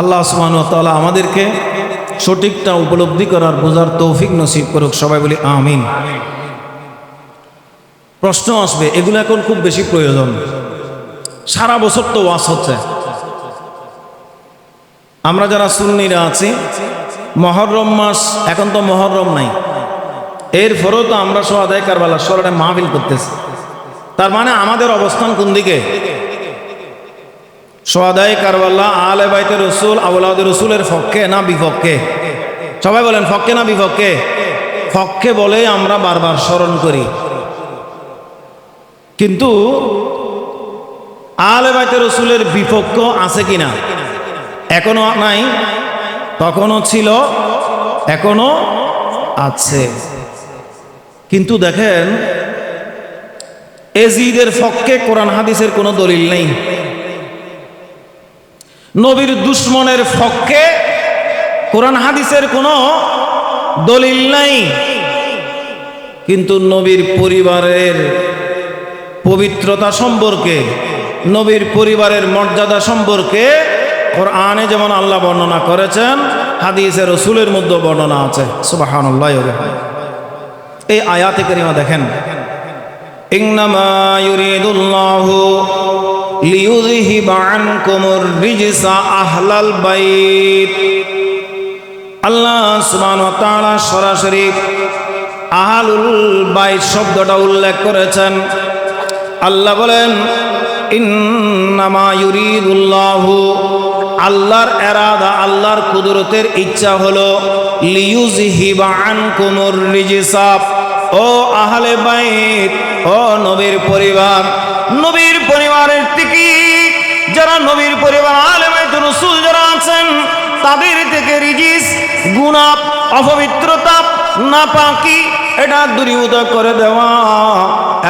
আল্লাহ সুবহান তাআলা আমাদেরকে সঠিকটা উপলব্ধি করার, বোঝার তৌফিক নসিব করুক। সবাই বলি আমিন। প্রশ্ন আসবে, এগুলো এখন খুব বেশি প্রয়োজন। সারা বছর তো ওয়াস হচ্ছে। আমরা যারা সুন্নিরা আছি, মহরম মাস এখন তো মহরম নাই। এর এরপরেও তো আমরা সব আদায় কারবালা সরাটা মাহফিল করতেছি। তার মানে আমাদের অবস্থান কোন দিকে? সোয়াদাই কারবাল্লা আলে বাইতে রসুল আউলাদ রসুলের পক্ষে না বিপক্ষে সবাই বলেন পক্ষে না বিপক্ষে পক্ষে বলে আমরা বারবার স্মরণ করি। কিন্তু আলে বাইতে রসুলের বিপক্ষ আছে কিনা? এখনও নাই তখনও ছিল, এখনও আছে। কিন্তু দেখেন এজিদের পক্ষে কোরআন হাদিসের কোনো দলিল নেই। নবীর দুশ্মনের পক্ষে কোরআন হাদিসের কোনো দলিল নাই। কিন্তু নবীর পরিবারের পবিত্রতা সম্পর্কে, নবীর পরিবারের মর্যাদা সম্পর্কে কোরআনে যেমন আল্লাহ বর্ণনা করেছেন হাদিসের রসুলের মধ্যে বর্ণনা আছে। সুবাহান্লাহ এই আয়াতে করিমা দেখেন। ইন্নামা ইউরিদুল্লাহু আল্লাহ সরাসরি আহলুল বাইত শব্দটা উল্লেখ করেছেন। আল্লাহ বলেন ইন্নামায়ুরিদুল্লাহ আল্লাহর এরাদা, আল্লাহর কুদরতের ইচ্ছা হলো রিজসাব ও আহলে বাইত, ও নবীর পরিবার। নবীর যারা নবীর পরিবার আহলে বাইত রাসূল যারা আছেন, তাদের থেকে রিজিস গুনাহ অপবিত্রতা, নাপাকি, এটা দূরীভূত করে দেওয়া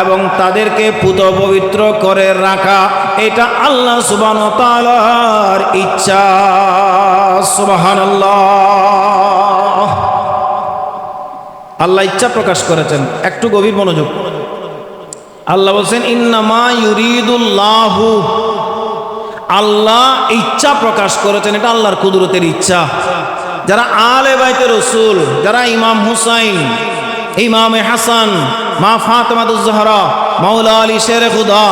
এবং তাদেরকে পুত পবিত্র করে রাখা, এটা আল্লাহ সুবান তালার ইচ্ছা। সুবাহান আল্লাহ ইচ্ছা প্রকাশ করেছেন, একটু গভীর মনোযোগ। আল্লাহ বলছেন, ইন্নামা ইউরিদুল্লাহু আল্লাহ ইচ্ছা প্রকাশ করেছেন, এটা আল্লাহর কুদরতের ইচ্ছা। যারা আলে বাইতে রসুল, যারা ইমাম হুসাইন, ইমামে হাসান, মা ফাতেমাতুজ্জাহরা, মাওলা আলী শের খুদা,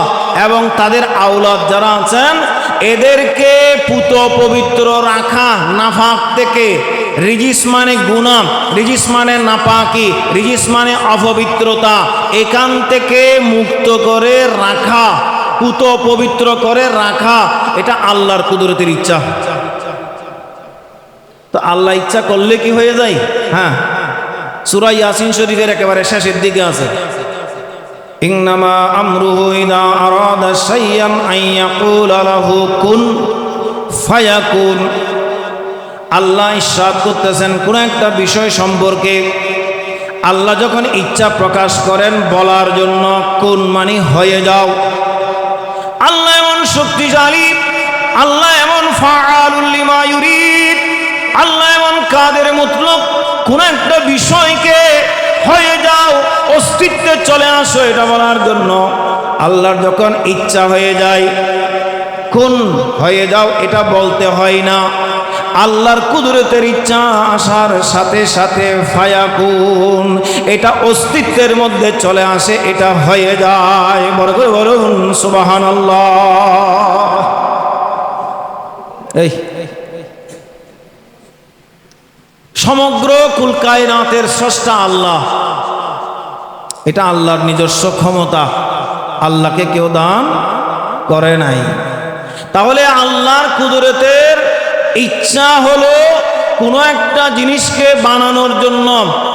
এবং তাদের আওলাদ যারা আছেন, এদেরকে পুত পবিত্র রাখা, নাফাক থেকে রিজিস মানে গুনাম রিজিস মানে নাপাকি, রিজিস মানে অপবিত্রতা, এখান থেকে মুক্ত করে রাখা। পুত পবিত্র করে, রাখা, এটা আল্লাহর কুদরতের ইচ্ছা। তো আল্লাহ ইচ্ছা করলে কি হয়ে যায়? হ্যাঁ। সুরা ইয়াসিন শরীফের একেবারে শেষের দিকে আছে। ইংনামা আমরুহু ইদা আরাদা শাইয়ান আন ইয়াকুলা লাহু কুন ফায়াকুন। আল্লাহ ইরশাদ করতেছেন কোন একটা বিষয় সম্পর্কে। আল্লাহ যখন ইচ্ছা প্রকাশ করেন বলার জন্য কোন মানি হয়ে যাও। আল্লাহ এমন শক্তিশালী, আল্লাহ এমন আল্লাহ এমন কাদের মতলব, কোন একটা বিষয়কে হয়ে যাও, অস্তিত্বে চলে আসো এটা বলার জন্য। আল্লাহর যখন ইচ্ছা হয়ে যায়, কোন হয়ে যাও এটা বলতে হয় না। আল্লাহর কুদরতের ইচ্ছা আসার সাথে সাথে ফায়াকুন, এটা অস্তিত্বের মধ্যে চলে আসে, এটা হয়ে যায়। বড় করে বলুন সুবাহান এই। সমগ্র কুলকায়নাতের স্রষ্টা আল্লাহ। এটা আল্লাহর নিজস্ব ক্ষমতা। আল্লাহকে কেউ দান করে নাই। তাহলে আল্লাহর কুদরতের ইচ্ছা হলো কোনো একটা জিনিসকে বানানোর জন্য,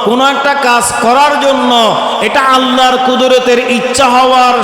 কোনো একটা কাজ করার জন্য। এটা আল্লাহর কুদরতের ইচ্ছা হওয়ার